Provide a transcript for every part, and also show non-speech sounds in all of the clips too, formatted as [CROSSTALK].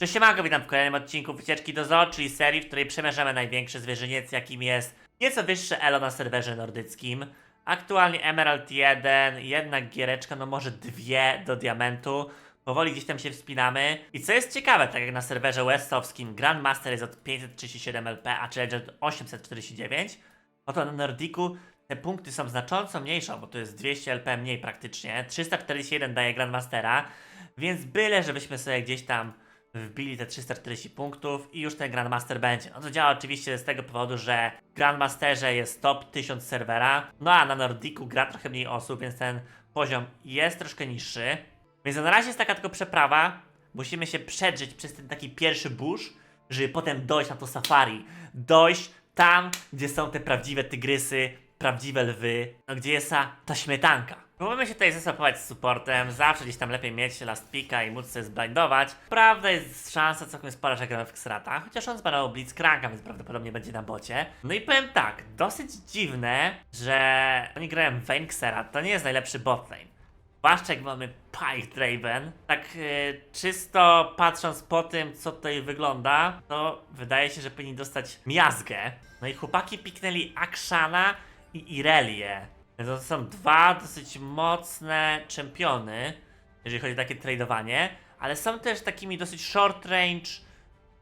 Cześć siemanko, witam w kolejnym odcinku Wycieczki do Zoo, czyli serii, w której przemierzamy największy zwierzyniec, jakim jest nieco wyższe elo na serwerze nordyckim. Aktualnie Emerald 1, jedna giereczka, no może dwie do diamentu. Powoli gdzieś tam się wspinamy. I co jest ciekawe, tak jak na serwerze westowskim Grandmaster jest od 537 LP, a Challenger od 849, oto na Nordiku te punkty są znacząco mniejsze, bo to jest 200 LP mniej praktycznie. 341 daje Grandmastera, więc byle, żebyśmy sobie gdzieś tam wbili te 340 punktów i już ten Grandmaster będzie. No to działa oczywiście z tego powodu, że w Grandmasterze jest top 1000 serwera, no a na Nordiku gra trochę mniej osób, więc ten poziom jest troszkę niższy. Więc na razie jest taka tylko przeprawa. Musimy się przedrzeć przez ten taki pierwszy burz, żeby potem dojść na to safari. Dojść tam, gdzie są te prawdziwe tygrysy, prawdziwe lwy, no gdzie jest ta, ta śmietanka. Próbujemy się tutaj zestapować z supportem, zawsze gdzieś tam lepiej mieć last picka i móc sobie zblindować. Prawda jest szansa całkiem spora, że gramy w Xrata, chociaż on zbanował Blitzcranka, więc prawdopodobnie będzie na bocie. No i powiem tak, dosyć dziwne, że oni grają Vayne Xerath, to nie jest najlepszy botlane. Zwłaszcza jak mamy Pike Draven. Tak e, czysto patrząc po tym, co tutaj wygląda, to wydaje się, że powinni dostać miazgę. No i chłopaki piknęli Akshana i Irelię. Więc to są dwa dosyć mocne czempiony, jeżeli chodzi o takie tradowanie, ale są też takimi dosyć short range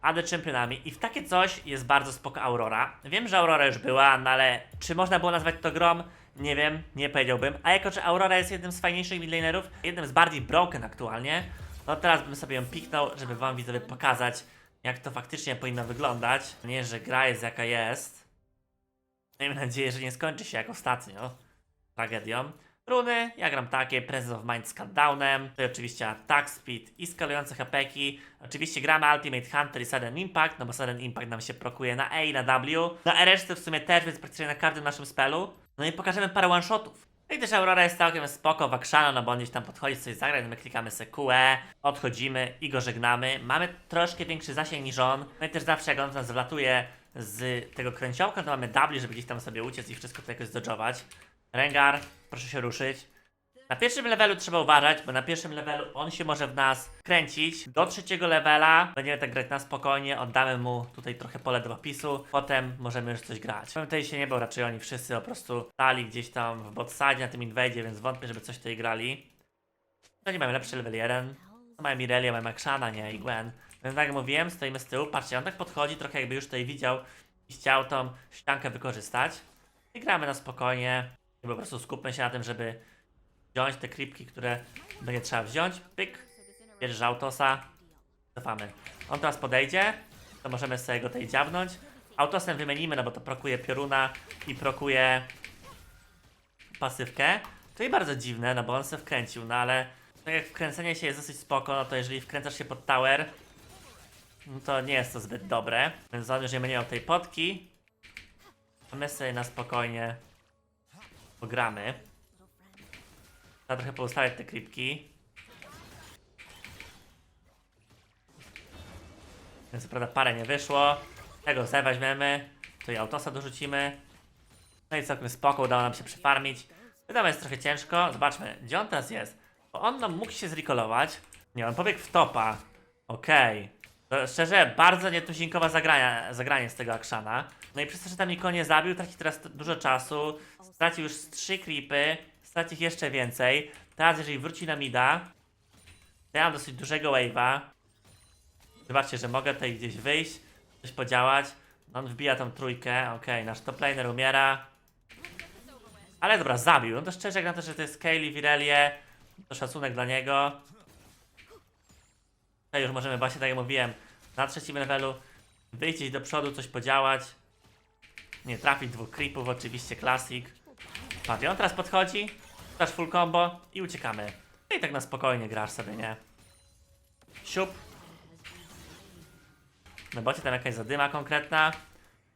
AD czempionami i w takie coś jest bardzo spoko Aurora. Wiem, że Aurora już była, no ale czy można było nazwać to grom? Nie wiem, nie powiedziałbym. A jako, że Aurora jest jednym z fajniejszych midlanerów, jednym z bardziej broken aktualnie, no teraz bym sobie ją piknął, żeby wam widzowie pokazać, jak to faktycznie powinno wyglądać. Nie, że gra jest jaka jest. Miejmy nadzieję, że nie skończy się jak ostatnio tragedią. Runy, ja gram takie, Presence of Mind z countdownem, to oczywiście attack speed i skalujące hapeki. Oczywiście gramy Ultimate Hunter i Sudden Impact, no bo Sudden Impact nam się prokuje na E i na W. Na RS w sumie też, więc praktycznie na każdym naszym spelu. No i pokażemy parę one-shotów. No i też Aurora jest całkiem spoko, Wakshana, no bo on gdzieś tam podchodzi coś zagrać, my klikamy se QE, odchodzimy i go żegnamy. Mamy troszkę większy zasięg niż on. No i też zawsze jak on nas wlatuje z tego kręciołka, to mamy W, żeby gdzieś tam sobie uciec i wszystko to jakoś zdodżować. Rengar, proszę się ruszyć. Na pierwszym levelu trzeba uważać, bo na pierwszym levelu on się może w nas kręcić. Do trzeciego levela będziemy tak grać na spokojnie, oddamy mu tutaj trochę pole do opisu, potem możemy już coś grać. Powiem tutaj się nie bał, raczej oni wszyscy po prostu stali gdzieś tam w botside na tym invadzie, więc wątpię, żeby coś tutaj grali. No nie mamy lepszy level 1. No mamy Mirelia, mamy Akshana, nie, i Gwen. Więc tak jak mówiłem, stoimy z tyłu, patrzcie, on tak podchodzi, trochę jakby już tutaj widział i chciał tą ściankę wykorzystać. I gramy na spokojnie. Po prostu skupmy się na tym, żeby wziąć te klipki, które będzie trzeba wziąć. Pyk. Bierzesz autosa. Cofamy. On teraz podejdzie, to możemy sobie go tutaj dziabnąć. Autosem wymienimy, no bo to prokuje pioruna i prokuje pasywkę. To i bardzo dziwne, no bo on se wkręcił, no ale tak jak wkręcenie się jest dosyć spoko, no to jeżeli wkręcasz się pod tower, no to nie jest to zbyt dobre. Więc on już nie będzie miał tej potki. A my sobie na spokojnie pogramy. Trzeba trochę poustawiać te klipki. Więc co prawda parę nie wyszło. Tego sobie weźmiemy. Tu i autosa dorzucimy. No i całkiem spoko, udało nam się przyfarmić. Wiadomo, jest trochę ciężko. Zobaczmy, gdzie on teraz jest. Bo on nam mógł się zrikolować. Nie, on pobiegł w topa. Okej. To Szczerze, bardzo nietuzinkowe zagrania, zagranie z tego Akshana. No i przez to, że tam nikogo nie zabił, traci teraz dużo czasu. Stracił już trzy creepy. Straci ich jeszcze więcej. Teraz, jeżeli wróci na mida, to ja mam dosyć dużego wave'a. Zobaczcie, że mogę tutaj gdzieś wyjść, coś podziałać. On wbija tą trójkę. Okej, nasz top laner umiera. Ale dobra, zabił. No to szczerze, jak na to, że to jest Kaylee, Virelie, to szacunek dla niego. Tutaj już możemy właśnie, tak jak mówiłem, na trzecim levelu wyjść do przodu, coś podziałać. Nie trafić dwóch creepów, oczywiście klasik. Patrz, on teraz podchodzi, dasz full combo i uciekamy. No i tak na spokojnie grasz sobie, nie? Siup. Na bocie tam jakaś zadyma konkretna.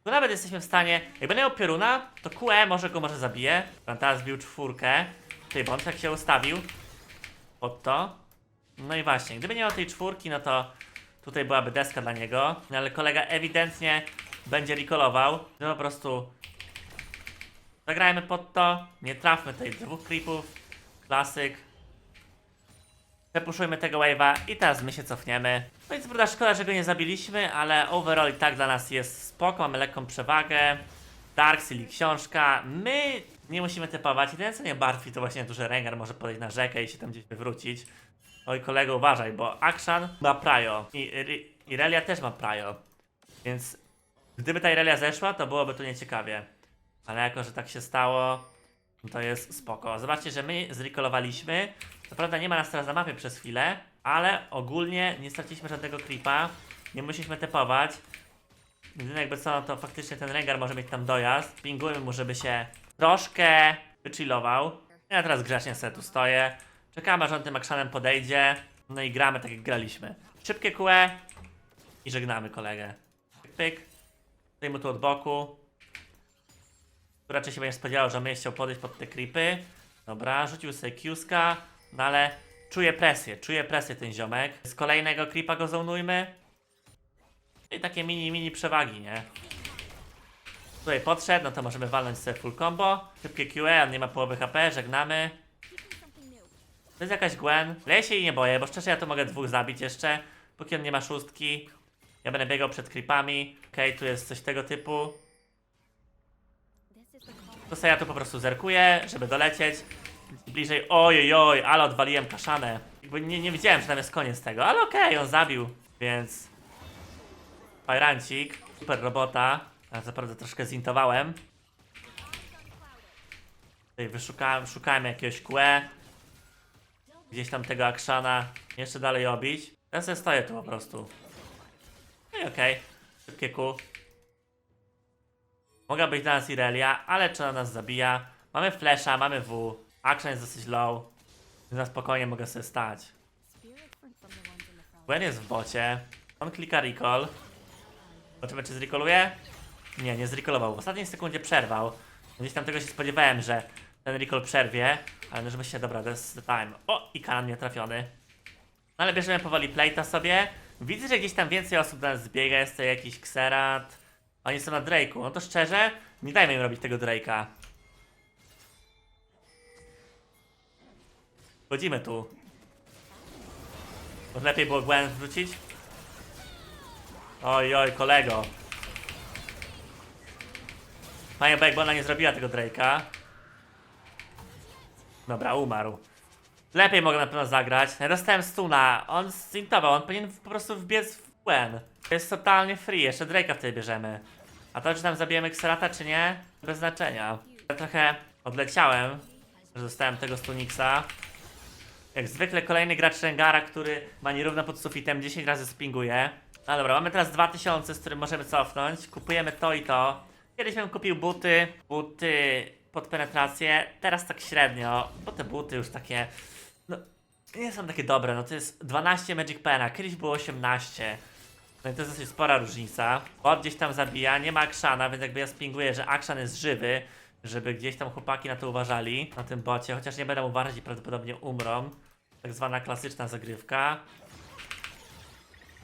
Tu nawet jesteśmy w stanie, jak będę miał pioruna, to QE może go może zabije. Pan teraz zbił czwórkę. Ty, bo tak się ustawił pod to. No i właśnie, gdyby nie miał tej czwórki, no to tutaj byłaby deska dla niego. No ale kolega ewidentnie będzie recallował. No po prostu zagrajmy pod to. Nie trafmy tej dwóch creepów. Klasyk. Przepuszujmy tego wave'a i teraz my się cofniemy. No i prawda szkoda, że go nie zabiliśmy, ale overall i tak dla nas jest spoko, mamy lekką przewagę. Dark Silly książka. My nie musimy typować. Jedyne co nie martwi to właśnie to, że Rengar może podejść na rzekę i się tam gdzieś wywrócić. Oj kolego uważaj, bo Akshan ma Prajo i Irelia też ma Prajo. Więc gdyby ta Irelia zeszła, to byłoby tu nieciekawie. Ale jako, że tak się stało, to jest spoko. Zobaczcie, że my zrekolowaliśmy. Co prawda nie ma nas teraz na mapie przez chwilę, ale ogólnie nie straciliśmy żadnego creepa. Nie musieliśmy typować. Jedyne jakby co, to faktycznie ten Rengar może mieć tam dojazd. Pingujmy mu, żeby się troszkę wychillował. Ja teraz grzecznie sobie tu stoję. Czekamy, aż on tym akszanem podejdzie. No i gramy tak jak graliśmy. Szybkie QE i żegnamy kolegę. Pyk, pyk. Mu tu od boku. Tu raczej się będzie spodziewał, że będzie chciał podejść pod te creepy. Dobra, rzucił sobie Qska, no ale czuje presję, czuje presję ten ziomek. Z kolejnego creepa go zonujmy. I takie mini, mini przewagi, nie? Tutaj podszedł, no to możemy walnąć sobie full combo. Szybkie QE, on nie ma połowy HP, żegnamy. To jest jakaś Gwen. Ale ja się jej nie boję, bo szczerze ja to mogę dwóch zabić jeszcze. Póki on nie ma szóstki. Ja będę biegał przed creepami. Okej, tu jest coś tego typu. To sobie ja tu po prostu zerkuję, żeby dolecieć. Bliżej, oj, oj, ale odwaliłem kaszanę. Jakby nie, nie widziałem, że tam jest koniec tego, ale okej, on zabił, więc... Fajrancik, super robota. Ja naprawdę troszkę zintowałem. Tutaj wyszukałem, szukałem jakiegoś kłe. Gdzieś tam tego akshana jeszcze dalej obić. Ja sobie stoję tu po prostu. No i okej, szybkie ku. Mogła być dla nas Irelia, ale czy ona nas zabija? Mamy flasha, mamy W. Action jest dosyć low. Na spokojnie mogę sobie stać. Gwen jest w bocie. On klika recall. Zobaczymy czy zrekoluje? Nie, nie zrekolował. W ostatniej sekundzie przerwał. Gdzieś tam tego się spodziewałem, że ten recall przerwie. Ale no żeby się, dobra, jest the time. O, i kanan nie trafiony. No ale bierzemy powoli playta sobie. Widzę, że gdzieś tam więcej osób do nas zbiega. Jest to jakiś Xerat. Oni są na Drake'u. No to szczerze, nie dajmy im robić tego Drake'a. Wchodzimy tu. Może lepiej było Gwen wrzucić? Oj, oj, kolego. Fajnie, bo jakby ona nie zrobiła tego Drake'a. Dobra, umarł. Lepiej mogę na pewno zagrać. Ja dostałem stuna. On zintował, on powinien po prostu wbiec w Gwen. To jest totalnie free, jeszcze Drake'a wtedy bierzemy. A to, czy tam zabijemy Xerata, czy nie, bez znaczenia. Ja trochę odleciałem, że dostałem tego Stunixa. Jak zwykle kolejny gracz Rengara, który ma nierówno pod sufitem, 10 razy spinguje. No dobra, mamy teraz 2000, z którym możemy cofnąć. Kupujemy to i to. Kiedyś bym kupił buty, buty pod penetrację, teraz tak średnio, bo te buty już takie, no nie są takie dobre, no to jest 12 Magic Pena, kiedyś było 18. No i to jest dosyć spora różnica. Bot gdzieś tam zabija, nie ma Akshana, więc jakby ja spinguję, że Akshan jest żywy, żeby gdzieś tam chłopaki na to uważali, na tym bocie, chociaż nie będą uważać i prawdopodobnie umrą. Tak zwana klasyczna zagrywka.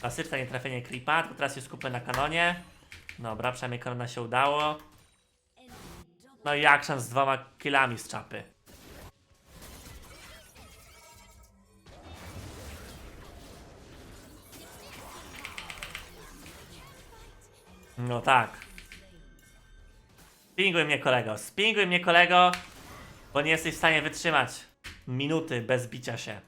Klasyczne nietrafienie creepa, tylko teraz się skupmy na kanonie. Dobra, przynajmniej kanona się udało. No i Akshan z dwoma killami z czapy. No tak. Spinguj mnie kolego, spinguj mnie kolego, bo nie jesteś w stanie wytrzymać minuty bez bicia się.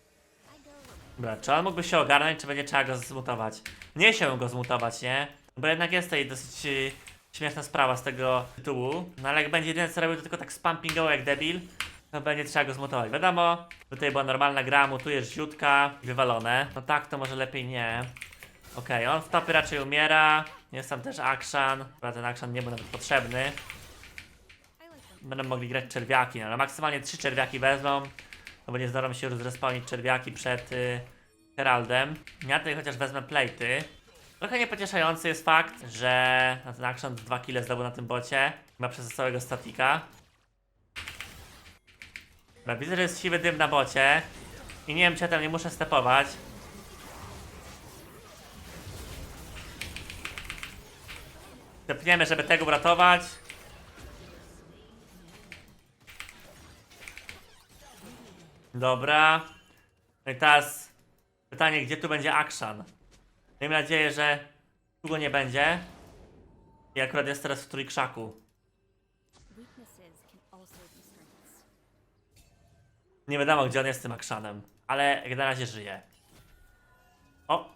Dobra, czy on mógłby się ogarnąć, czy będzie trzeba go zmutować? Nie się go zmutować, nie? Bo jednak jest tutaj dosyć y, śmieszna sprawa z tego tytułu. No ale jak będzie jedyne co robił, to tylko tak spampingował jak debil, to będzie trzeba go zmutować. Wiadomo, tutaj była normalna gra, mutujesz ziutka, wywalone. No tak, to może lepiej nie. Okej, on w topie raczej umiera. Jest tam też action. Chyba ten action nie był nawet potrzebny. Będą mogli grać czerwiaki, no ale maksymalnie trzy czerwiaki wezmą. No bo nie zdarzą się rozrespawnić czerwiaki przed y, Heraldem. Ja tutaj chociaż wezmę plejty. Trochę niepocieszający jest fakt, że na ten action 2 kile zdobył na tym bocie. Ma przez całego statika. Dobra, widzę, że jest siwy dym na bocie. I nie wiem, czy ja tam nie muszę stepować. Tepniemy, żeby tego uratować. Dobra. No i teraz pytanie, gdzie tu będzie Akshan? Miejmy nadzieję, że tu go nie będzie. I akurat jest teraz w trójkrzaku. Nie wiadomo, gdzie on jest z tym Akshanem, ale jak na razie żyje. O!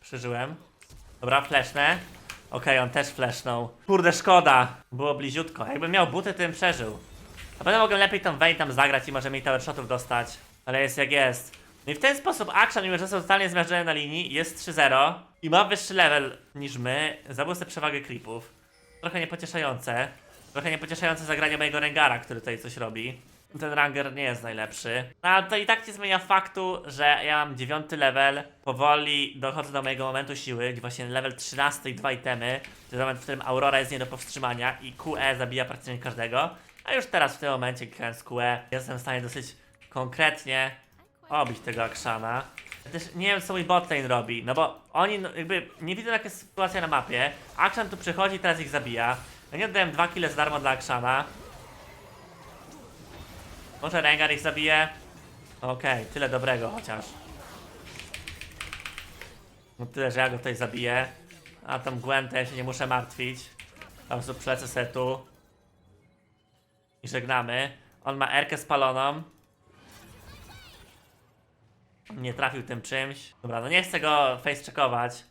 Przeżyłem. Dobra, flesznę. Okej, on też flesznął. Kurde, szkoda. Było bliziutko. Jakbym miał buty, to bym przeżył. A potem mogłem lepiej tą Vayne tam zagrać i może mi tower shotów dostać. Ale jest jak jest. No i w ten sposób Action, mimo że został totalnie zmiażdżony na linii, jest 3-0 i ma wyższy level niż my. Zabył sobie przewagę creepów. Trochę niepocieszające. Trochę niepocieszające zagranie mojego Rengara, który tutaj coś robi. Ten Ranger nie jest najlepszy. No ale to i tak nie zmienia faktu, że ja mam dziewiąty level. Powoli dochodzę do mojego momentu siły, gdzie właśnie level 13 i dwa itemy. To jest moment, w którym Aurora jest nie do powstrzymania i QE zabija praktycznie każdego. A już teraz w tym momencie, grając QE, jestem w stanie dosyć konkretnie obić tego Akshana. Ja Też nie wiem, co mój botlane robi, no bo oni no, jakby nie widzą jaka jest sytuacja na mapie. Akshan tu przychodzi i teraz ich zabija. Ja nie oddałem dwa kile za darmo dla Akshana. Może Rengar ich zabije? Okej, tyle dobrego chociaż. No tyle, że ja go tutaj zabiję. A tam Gwen ja się nie muszę martwić. Po prostu przelecę se tu. I żegnamy. On ma Erkę spaloną. Nie trafił tym czymś. Dobra, no nie chcę go face checkować.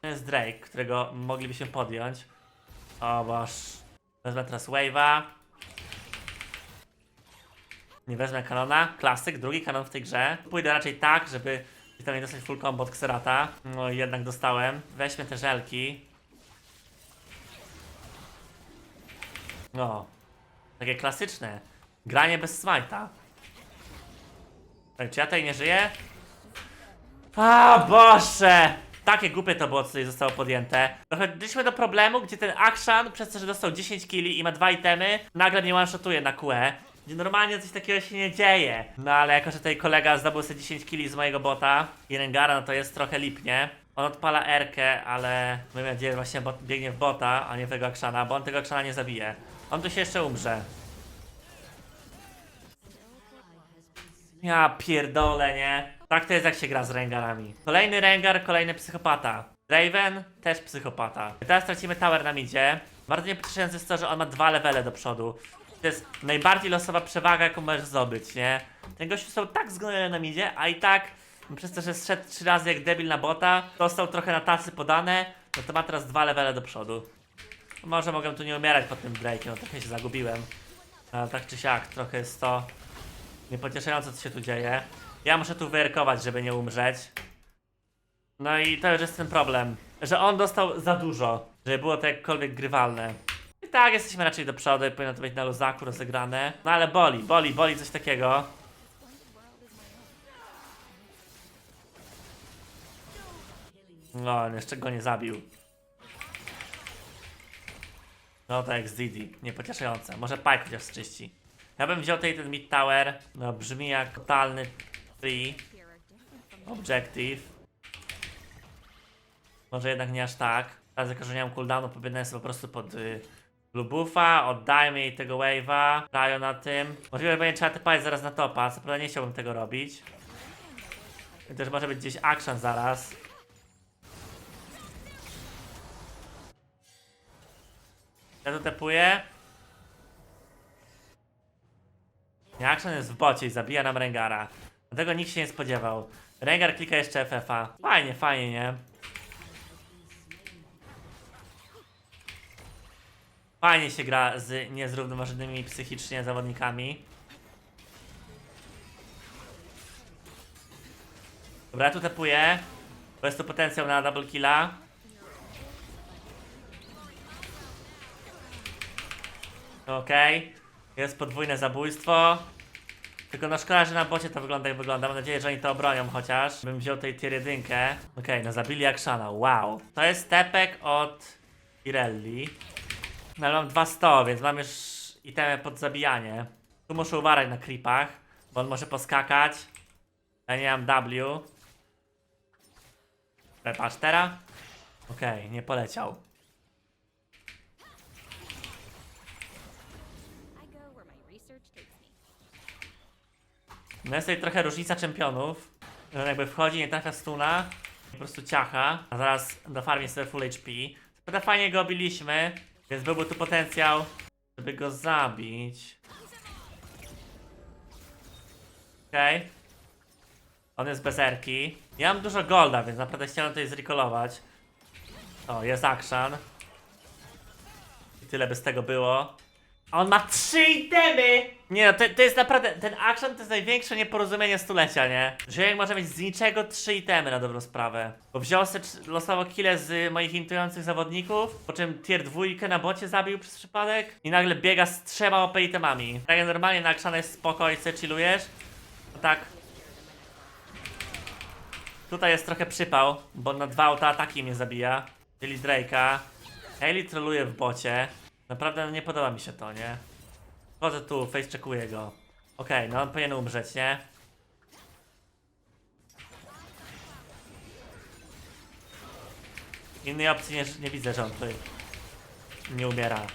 To jest Drake, którego moglibyśmy podjąć. O boż. Wezmę teraz Wave'a. Nie wezmę kanona. Klasyk, drugi kanon w tej grze. Pójdę raczej tak, żeby tam nie dostać full combo od Xerata. No i jednak dostałem. Weźmy te żelki. No. Takie klasyczne. Granie bez smite'a. Tak, czy ja tutaj nie żyję? A Boże! Takie głupie to było, co tutaj zostało podjęte. Dochodziliśmy do problemu, gdzie ten Akshan, przez to, że dostał 10 killi i ma dwa itemy, nagle nie one-shotuje na QE. Gdzie normalnie coś takiego się nie dzieje. No ale jako, że tutaj kolega zdobył sobie 10 killi z mojego bota i Rengara, no to jest trochę lipnie. On odpala Erkę, ale mam nadzieję, że właśnie biegnie w bota, a nie w tego Akshana, bo on tego Akshana nie zabije. On tu się jeszcze umrze. Ja pierdolę, nie? Tak to jest jak się gra z Rengarami. Kolejny Rengar, kolejny psychopata. Raven, też psychopata. Teraz tracimy tower na midzie. Bardzo niepocieszające jest to, że on ma dwa levele do przodu. To jest najbardziej losowa przewaga, jaką możesz zdobyć, nie? Ten gościu są tak zgnojony na midzie, a i tak przez to, że zszedł trzy razy jak debil na bota, dostał trochę na tacy podane, no to ma teraz dwa levele do przodu. Może mogę tu nie umierać pod tym breakiem, no trochę się zagubiłem. Ale tak czy siak, trochę jest to niepocieszające, co się tu dzieje. Ja muszę tu wyrkować, żeby nie umrzeć. No i to już jest ten problem, że on dostał za dużo, żeby było to jakkolwiek grywalne. I tak, jesteśmy raczej do przodu, powinno to być na luzaku rozegrane. No ale boli, boli, boli coś takiego. No, on jeszcze go nie zabił. No tak jak z Didi, niepocieszające. Może Pike chociaż czyści. Ja bym wziął tutaj ten mid tower. No brzmi jak totalny free objective. Może jednak nie aż tak. Teraz jako, że nie mam cooldownu, pobiegnę sobie po prostu pod y, blue buffa, oddajmy jej tego wave'a, dają na tym. Możliwe, że będzie trzeba typać zaraz na topa, co prawda nie chciałbym tego robić. I też może być gdzieś action zaraz. Ja tu tepuję. Action jest w bocie i zabija nam Rengara. Tego nikt się nie spodziewał. Rengar klika jeszcze FF-a. Fajnie, fajnie, nie? Fajnie się gra z niezrównoważonymi psychicznie zawodnikami. Dobra, ja tu tepuję. Bo jest tu potencjał na double killa. Okej. Jest podwójne zabójstwo. Tylko no szkoda, że na bocie to wygląda jak wygląda. Mam nadzieję, że oni to obronią chociaż. Bym wziął tej tier 1. Okej, no zabili Akshana. Wow. To jest stepek od Pirelli. No ale mam 200, więc mam już itemy pod zabijanie. Tu muszę uważać na creepach, bo on może poskakać. Ja nie mam W. Patrz teraz. Okej, nie poleciał. I go where my research takes me. No jest tutaj trochę różnica czempionów. że On jakby wchodzi, nie trafia stuna, po prostu ciacha, a zaraz do farmie sobie full HP. Prawda fajnie go obiliśmy, więc byłby tu potencjał, żeby go zabić. Okej. On jest bez erki. Ja mam dużo golda, więc naprawdę chciałem tutaj zrecallować. O, jest action. I tyle by z tego było. A on ma trzy itemy! Nie no, to, to jest naprawdę, ten action to jest największe nieporozumienie stulecia, nie? Że jak może mieć z niczego trzy itemy na dobrą sprawę. Bo wziął se losowo kile z moich intujących zawodników, po czym tier dwójkę na bocie zabił przez przypadek i nagle biega z trzema OP itemami. Tak jak normalnie na action jest spoko i chillujesz, to tak Tutaj jest trochę przypał, bo na dwa autoataki mnie zabija. Czyli Drake'a. Hailey troluje w bocie. Naprawdę nie podoba mi się to, nie? Wchodzę tu, face checkuję go. Okej, no on powinien umrzeć, nie? Innej opcji nie, nie widzę, że on tutaj nie umiera.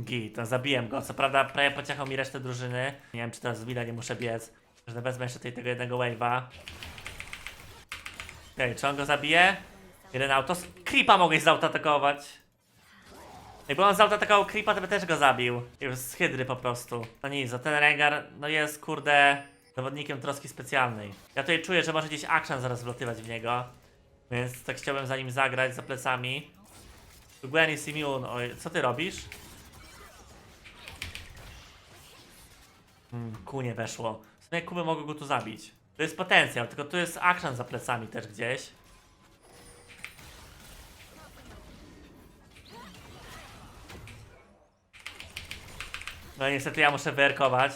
Git, no zabiłem go. Co prawda prawie pociechał mi resztę drużyny. Nie wiem, czy teraz z Wida nie muszę biec. Że wezmę jeszcze tutaj tego jednego wave'a. Okej, czy on go zabije? Jeden auto. Creepa mogłeś zautakować. Jakby on zautakował Creepa, to by też go zabił. Już z hydry po prostu. No nic, no ten Rengar, no jest kurde zawodnikiem troski specjalnej. Ja tutaj czuję, że może gdzieś action zaraz wlatywać w niego. Więc tak chciałbym za nim zagrać, za plecami. Gwen jest immune. Oj, co ty robisz? Hmm, ku nie weszło. W sumie Kuby mogą go tu zabić. To jest potencjał, tylko tu jest action za plecami też gdzieś. No niestety ja muszę wyerkować,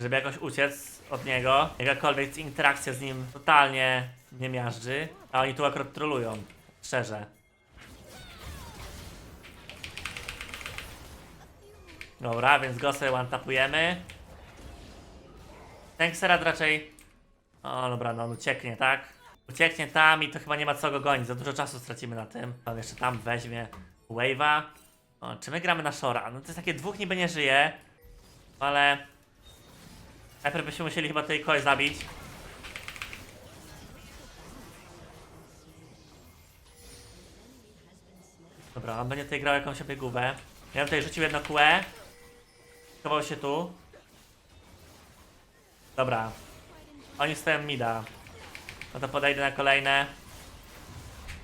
żeby jakoś uciec od niego. Jakakolwiek interakcja z nim totalnie nie miażdży, a oni tu akurat trolują. Szczerze. Dobra, więc go sobie one-tapujemy. Ten Xerath raczej... O, dobra, no on ucieknie, tak? Ucieknie tam i to chyba nie ma co go gonić, za dużo czasu stracimy na tym. On jeszcze tam weźmie Wave'a. O, czy my gramy na Shora? No to jest takie dwóch niby nie żyje, ale... Najpierw byśmy musieli chyba tej kogoś zabić. Dobra, on będzie tutaj grał jakąś opiegówę. Ja bym tutaj rzucił jedno QE. Chował się tu. Dobra. Oni stoją mida. No to podejdę na kolejne.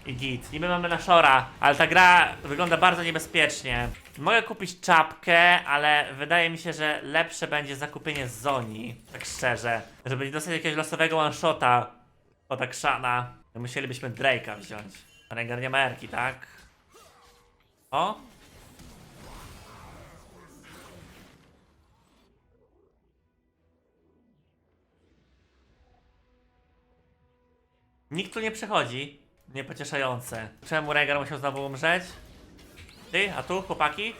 I git. Niby mamy na Shora, ale ta gra wygląda bardzo niebezpiecznie. Mogę kupić czapkę, ale wydaje mi się, że lepsze będzie zakupienie Zoni. Tak szczerze. Żeby nie dostać jakiegoś losowego one-shota od Akshana, to musielibyśmy Drake'a wziąć. Rengar nie ma erki, tak? O? Nikt tu nie przychodzi. Niepocieszające. Czemu Rengar musiał znowu umrzeć? Ty, a tu, chłopaki?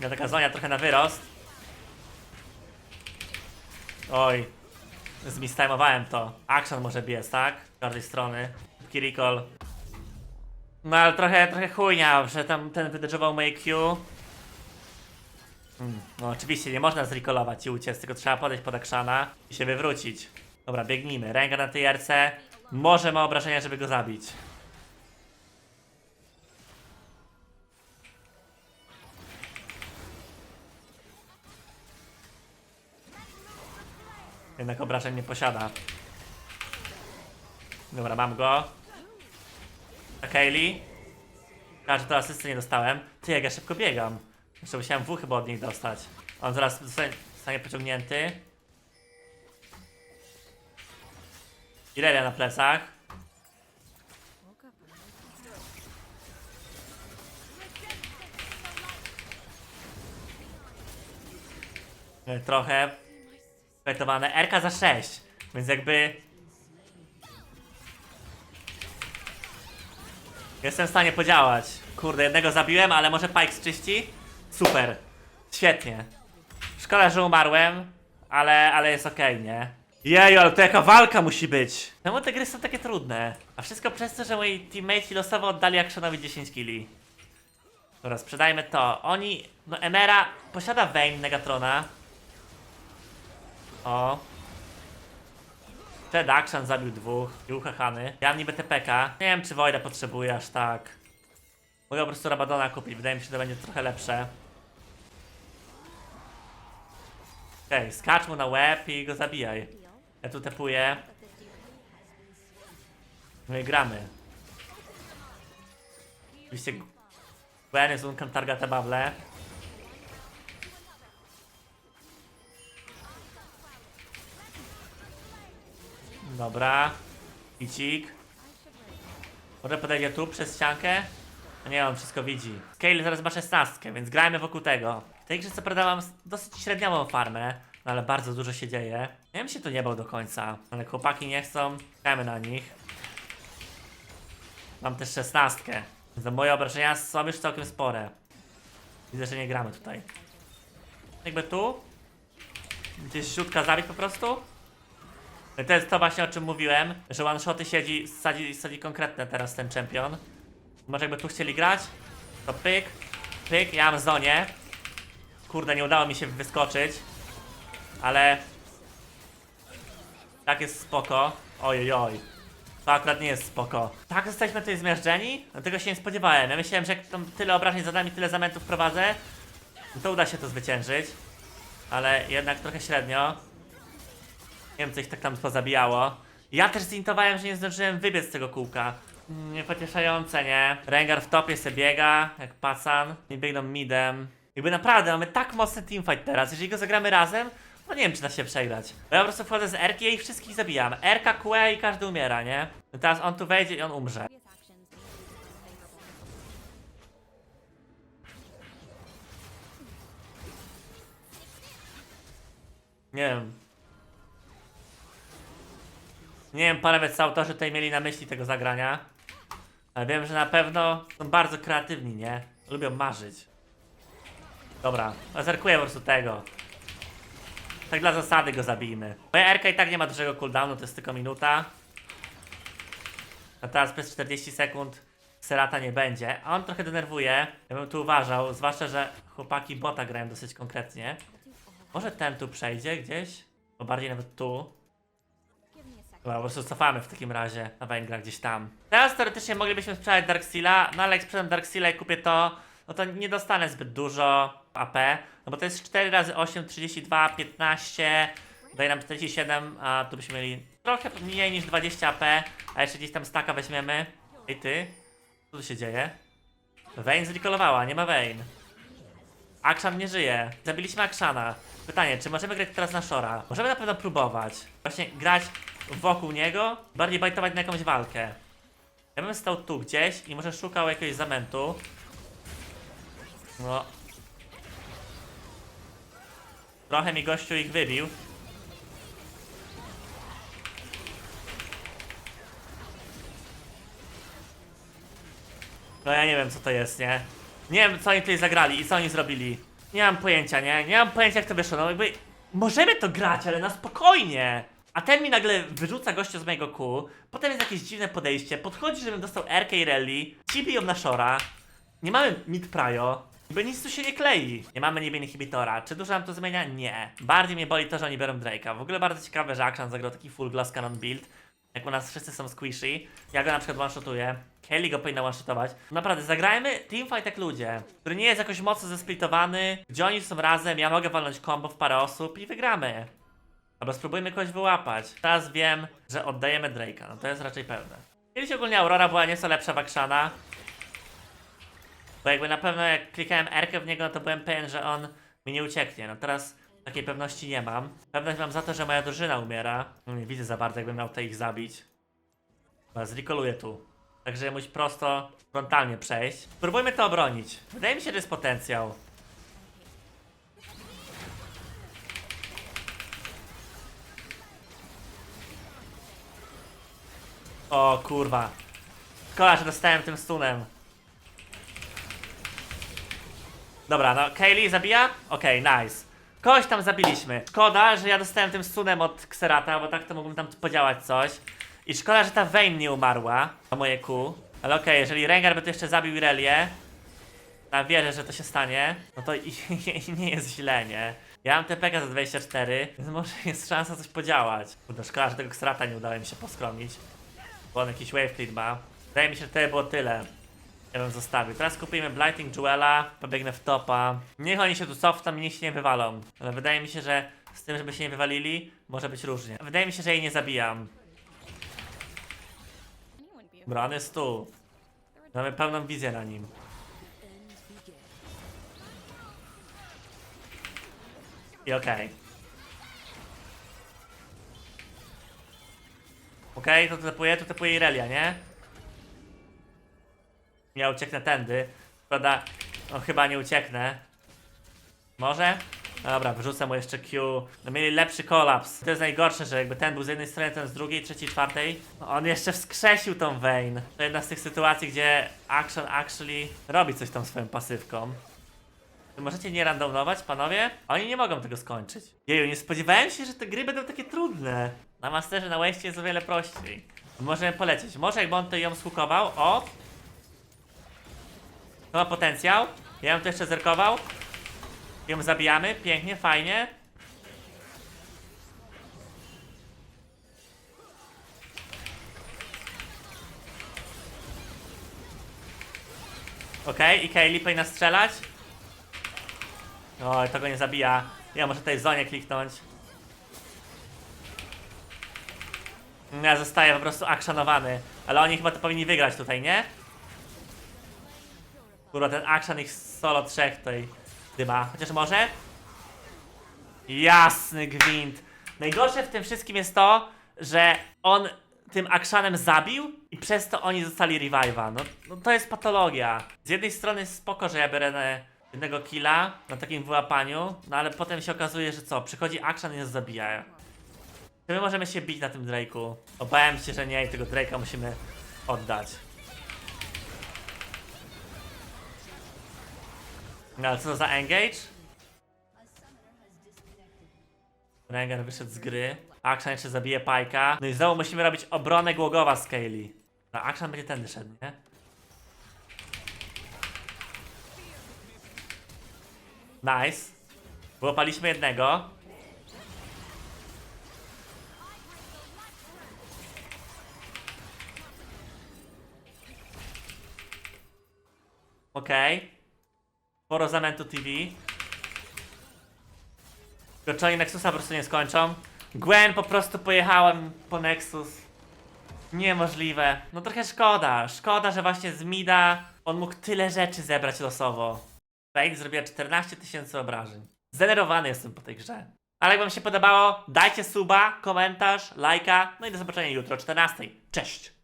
Ja taka zonia trochę na wyrost. Oj. Zmistimowałem to. Action może biec, tak? Z każdej strony. Recall. No ale trochę, trochę chujnia, że tam ten wydedżował moje Q. No oczywiście nie można zrecallować i uciec, tylko trzeba podejść pod Akshana i się wywrócić. Dobra, biegnijmy. Ręka na tej jarce. Może ma obrażenia, żeby go zabić. Jednak obrażeń nie posiada. Dobra, mam go. A Kaylee? Każdy to asysty nie dostałem. Ty, jak ja szybko biegam. Jeszcze musiałem W chyba od nich dostać. On zaraz zostanie, pociągnięty. Irelia na plecach. E, Trochę. Fetowane. RK za 6. Więc jakby... Jestem w stanie podziałać. Kurde, jednego zabiłem, ale może Pikes czyści? Super. Świetnie. Szkoda, że umarłem, ale, ale jest okej, nie? Jeju, ale to jaka walka musi być! Czemu te gry są takie trudne? A wszystko przez to, że moi teammatesi losowo oddali Actionowi 10 killi. Dobra, sprzedajmy to. Oni, no Emera posiada Vayne Negatrona. O. Ted Action zabił dwóch i uchachany. Ja mam niby TPK. Nie wiem, czy Wojda potrzebuje aż tak. Mogę po prostu Rabadona kupić, wydaje mi się, że to będzie trochę lepsze. Okej, skacz mu na łeb i go zabijaj. Ja tu tepuję. No i gramy. Oczywiście Gwen jest unkan targa te bable. Dobra. Icik. Może podejdzie tu przez ściankę? No nie, on wszystko widzi. Scale zaraz ma 16, więc grajmy wokół tego. W tej grze co prawda dosyć średniową farmę, no ale bardzo dużo się dzieje. Ja bym się tu nie bał do końca, ale chłopaki nie chcą, grajmy na nich. Mam też 16, więc moje obrażenia są już całkiem spore. Widzę, że nie gramy tutaj. Jakby tu? Gdzieś środka zabić po prostu? No to jest to właśnie o czym mówiłem, że one shoty siedzi, sadzi, sadzi konkretne teraz ten czempion. Może jakby tu chcieli grać, to pyk, pyk, ja mam zonie. Kurde, nie udało mi się wyskoczyć, ale tak jest spoko. Oj, oj. To akurat nie jest spoko. Tak jesteśmy tutaj zmiażdżeni? No tego się nie spodziewałem. Ja myślałem, że jak tam tyle obrażeń za nami, tyle zamentów prowadzę, no to uda się to zwyciężyć. Ale jednak trochę średnio. Nie wiem, co ich tak tam pozabijało. Ja też zintowałem, że nie zdążyłem wybiec z tego kółka. Niepocieszające, nie? Rengar w topie se biega, jak pacan. Nie biegną midem. Jakby naprawdę mamy tak mocny teamfight teraz. Jeżeli go zagramy razem, no nie wiem, czy da się przegrać. Bo ja po prostu wchodzę z Erki i ich wszystkich zabijam. Erka, QE i każdy umiera, nie? No teraz on tu wejdzie i on umrze. Nie wiem. Nie wiem, panowie, co autorzy tutaj mieli na myśli tego zagrania. Ale wiem, że na pewno są bardzo kreatywni, nie? Lubią marzyć. Dobra, zerkuję po prostu tego. Tak dla zasady go zabijmy. Moja RK i tak nie ma dużego cooldownu, to jest tylko minuta. A teraz przez 40 sekund Serata nie będzie. A on trochę denerwuje. Ja bym tu uważał, zwłaszcza, że chłopaki bota grają dosyć konkretnie. Może ten tu przejdzie gdzieś? Bo bardziej nawet tu. Dobra, po prostu cofamy w takim razie na węgla gdzieś tam. Teraz teoretycznie moglibyśmy sprzedać Darkseala, no ale jak sprzedam Darkseala i kupię to, no to nie dostanę zbyt dużo AP, no bo to jest 4 razy 8, 32, 15, daje nam 47, a tu byśmy mieli trochę mniej niż 20 AP, a jeszcze gdzieś tam staka weźmiemy. Ej ty, co tu się dzieje? Vayne zrekolowała, nie ma Vayne. Akshan nie żyje. Zabiliśmy Akshana. Pytanie, czy możemy grać teraz na Shora? Możemy na pewno próbować. Właśnie grać wokół niego, bardziej bajtować na jakąś walkę. Ja bym stał tu gdzieś i może szukał jakiegoś zamętu. No. Trochę mi gościu ich wybił. No ja nie wiem co to jest, nie? Nie wiem co oni tutaj zagrali i co oni zrobili. Nie mam pojęcia, nie? Nie mam pojęcia jak to wyszło, no jakby... Możemy to grać, ale na spokojnie! A ten mi nagle wyrzuca gościa z mojego kół, potem jest jakieś dziwne podejście, podchodzi, żebym dostał RK Rally, ci biją na Shora, nie mamy mid prio, bo nic tu się nie klei. Nie mamy niby inhibitora. Czy dużo nam to zmienia? Nie. Bardziej mnie boli to, że oni biorą Drake'a. W ogóle bardzo ciekawe, że Akshan zagrał taki full glass cannon build. Jak u nas wszyscy są squishy. Ja go na przykład one-shotuję. Kelly go powinna one-shotować. Naprawdę, zagrajmy teamfight jak ludzie, który nie jest jakoś mocno zesplitowany, gdzie oni są razem, ja mogę walnąć combo w parę osób i wygramy. Albo spróbujmy kogoś wyłapać. Teraz wiem, że oddajemy Drake'a. No to jest raczej pewne. Kiedyś ogólnie Aurora była nieco lepsza w Akshana. Bo jakby na pewno jak klikałem R w niego, to byłem pewien, że on mi nie ucieknie. No teraz takiej pewności nie mam. Pewność mam za to, że moja drużyna umiera. No nie widzę za bardzo, jakbym miał te ich zabić. Dobra, zrikoluję tu. Także musi prosto, frontalnie przejść. Spróbujmy to obronić. Wydaje mi się, że jest potencjał. O kurwa. Szkoda, że dostałem tym stunem. Dobra, no Kaylee zabija? Okej, nice. Kogoś tam zabiliśmy. Szkoda, że ja dostałem tym stunem od Xerata, bo tak to mógłbym tam podziałać coś. I szkoda, że ta Vayne nie umarła. To moje Q. Ale okej, jeżeli Rengar by tu jeszcze zabił Irelię, a wierzę, że to się stanie, no to i, i [LAUGHS] nie jest źle, nie? Ja mam TPK za 24, więc może jest szansa coś podziałać. Kurde, szkoda, że tego Xerata nie udało mi się poskromić. Bo on jakiś wave clean ma. Wydaje mi się, że to było tyle. Ja bym zostawił. Teraz kupimy Blighting Jewela, pobiegnę w topa. Niech oni się tu cofną i niech się nie wywalą. Ale wydaje mi się, że z tym, żeby się nie wywalili, może być różnie. Wydaje mi się, że jej nie zabijam. Jest tu. Mamy pełną wizję na nim. I okej. Okej, to typuje, to typuje Irelia, nie? Ja ucieknę tędy. Prawda? No chyba nie ucieknę. Może? Dobra, wrzucę mu jeszcze Q. No mieli lepszy kolaps. To jest najgorsze, że jakby ten był z jednej strony, ten z drugiej, trzeciej, czwartej. No on jeszcze wskrzesił tą Vayne. To jedna z tych sytuacji, gdzie Action actually robi coś tą swoją pasywką. Wy możecie nie randomować, panowie? Oni nie mogą tego skończyć. Jeju, nie spodziewałem się, że te gry będą takie trudne. Na Masterze na Waste jest o wiele prościej. Możemy polecieć. Może jakby on to ją skukował. O! To ma potencjał. Ja bym to jeszcze zerkował. Ją zabijamy. Pięknie, fajnie. Okej, i Kaylee powinna strzelać. Oj, to go nie zabija. Ja muszę w zonie kliknąć. Ja zostaję po prostu aktionowany. Ale oni chyba to powinni wygrać tutaj, nie? Kurwa, ten action ich solo trzech tutaj dyma. Chociaż może? Jasny gwint. Najgorsze w tym wszystkim jest to, że on tym actionem zabił i przez to oni zostali revive'a. No, no to jest patologia. Z jednej strony jest spoko, że ja biorę jednego killa na takim wyłapaniu, no ale potem się okazuje, że co? Przychodzi action i nas zabija. Czy my możemy się bić na tym Drake'u? Obawiam się, że nie i tego Drake'a musimy oddać. No ale co to za engage? Rengar wyszedł z gry. Akshan jeszcze zabije Pajka. No i znowu musimy robić obronę Głogowa z Kaylee. No Akshan będzie tędy szedł, nie? Nice. Wyłapaliśmy jednego. Okej. Okay. Sporo zamętu TV. Tylko czy oni Nexusa po prostu nie skończą? Gwen po prostu pojechałem po Nexus. Niemożliwe. No trochę szkoda. Szkoda, że właśnie z Mida on mógł tyle rzeczy zebrać losowo. Fake zrobiła 14 tysięcy obrażeń. Zdenerwowany jestem po tej grze. Ale jak wam się podobało, dajcie suba, komentarz, lajka. No i do zobaczenia jutro o 14. Cześć!